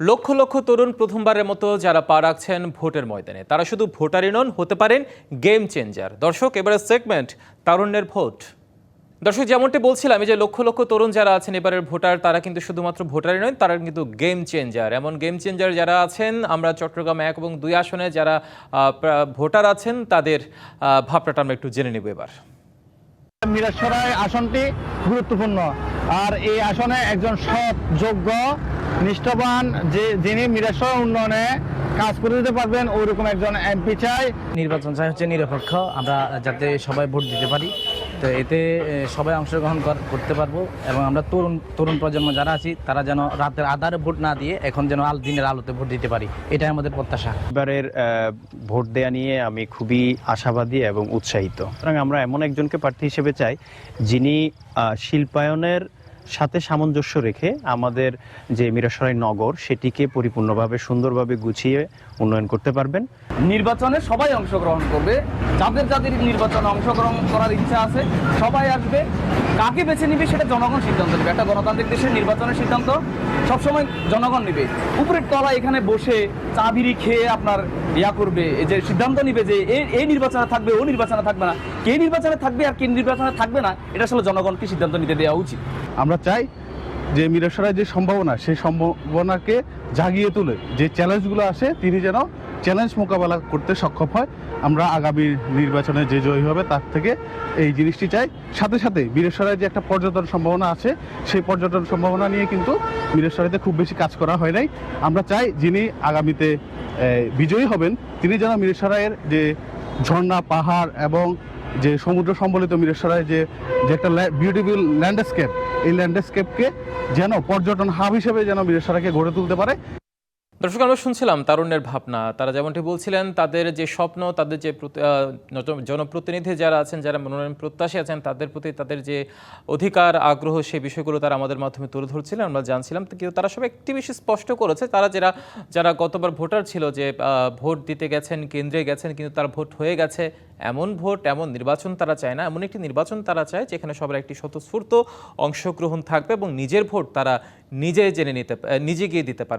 লক্ষ লক্ষ তরুণ প্রথমবারের মতো যারা পা রাখছেন ভোটের ময়দানে, তারা শুধু ভোটারই নন, হতে পারেন গেম চেঞ্জার দর্শক, এবারের সেগমেন্ট তারুণ্যের ভোট। দর্শক, যেমনটি বলছিলাম যে লক্ষ লক্ষ তরুণ যারা আছেন, এবারের ভোটার, তারা কিন্তু শুধুমাত্র ভোটারই নয়, তারা কিন্তু গেম চেঞ্জার এমন গেম চেঞ্জার যারা আছেন, আমরা চট্টগ্রাম এক এবং দুই আসনে যারা ভোটার আছেন, তাদের ভাবনাটা আমরা একটু জেনে নেব এবার। মিরাজসরাই আসনটি গুরুত্বপূর্ণ। আর এই আসনে একজন সৎ, যোগ্য, নিষ্ঠবান যে যিনি মিরাজসরাই উন্নয়নে কাজ করে দিতে পারবেন ওইরকম একজন এমপি চাই। নির্বাচন চাই হচ্ছে নিরপেক্ষ। আমরা যাতে সবাই ভোট দিতে পারি। তো এতে সবাই অংশগ্রহণ কর- করতে পারব এবং আমরা তরুণ তরুণ প্রজন্ম যারা আছি, তারা যেন রাতের আধারে ভোট না দিয়ে এখন যেন আল, দিনের আলোতে ভোট দিতে পারি। এটাই আমাদের প্রত্যাশা। এবারের ভোট দেয়া নিয়ে আমি খুবই আশাবাদী এবং উৎসাহিত। সুতরাং আমরা এমন একজনকে প্রার্থী হিসেবে চাই যিনি শিল্পায়নের সাথে সামঞ্জস্য রেখে আমাদের যে মিরাসরাই নগর, সেটিকে পরিপূর্ণভাবে সুন্দরভাবে গুছিয়ে উন্নয়ন করতে পারবেন। নির্বাচনে সবাই অংশগ্রহণ করবে। যাদের যাদের নির্বাচনে অংশগ্রহণ করার ইচ্ছা আছে, সবাই আসবে। কাকে বেছে নিবে সেটা জনগণ সিদ্ধান্ত নেবে। একটা গণতান্ত্রিক দেশের নির্বাচনের সিদ্ধান্ত সবসময় জনগণ নেবে। উপরের তলা এখানে বসে চা বিড়ি খেয়ে আপনার ইয়া করবে যে সিদ্ধান্ত নিবে যে এই নির্বাচনে থাকবে, ও নির্বাচনে থাকবে না, কে নির্বাচনে থাকবে আর কে নির্বাচনে থাকবে না, এটা আসলে জনগণকে সিদ্ধান্ত নিতে দেওয়া উচিত। আমরা চাই যে মিরসরাই যে সম্ভাবনা, সেই সম্ভাবনাকে জাগিয়ে তুলে, যে চ্যালেঞ্জগুলো আসে, তিনি যেন চ্যালেঞ্জ মোকাবেলা করতে সক্ষম হয়। আমরা আগামী নির্বাচনে যে জয়ী হবে, তার থেকে এই জিনিসটি চাই। সাথে সাথে বীরেশ্বরায় যে একটা পর্যটন সম্ভাবনা আছে, সেই পর্যটন সম্ভাবনা নিয়ে কিন্তু বীরেশ্বরাইতে খুব বেশি কাজ করা হয় নাই। আমরা চাই যিনি আগামীতে বিজয়ী হবেন তিনি যেন মিরেশ্বরাইয়ের যে ঝর্ণা, পাহাড় এবং যে সমুদ্র সম্বলিত মিরেশ্বরায় যে যে একটা বিউটিফুল ল্যান্ডস্কেপ এই ল্যান্ডস্কেপকে যেন পর্যটন হাব হিসেবে যেন মিরেশ্বরাকে গড়ে তুলতে পারে। দর্শক, আমরা শুনছিলাম তারুণ্যের ভাবনা। তারা যেমনটি বলছিলেন, তাদের যে স্বপ্ন, তাদের যে জনপ্রতিনিধি যারা আছেন, যারা মনোনয়ন প্রত্যাশী আছেন, তাদের প্রতি তাদের যে অধিকার, আগ্রহ, সেই বিষয়গুলো তারা আমাদের মাধ্যমে তুলে ধরছিলেন, আমরা জানছিলাম। কিন্তু তারা সব একটি বেশি স্পষ্ট করেছে, তারা যারা যারা গতবার ভোটার ছিল যে ভোট দিতে গেছেন, কেন্দ্রে গেছেন, কিন্তু তার ভোট হয়ে গেছে, এমন ভোট, এমন নির্বাচন তারা চায় না। এমন একটি নির্বাচন তারা চায় যেখানে সবার একটি স্বতঃস্ফূর্ত অংশগ্রহণ থাকবে এবং নিজের ভোট তারা নিজে জেনে নিতে নিজে গিয়ে দিতে পারবে।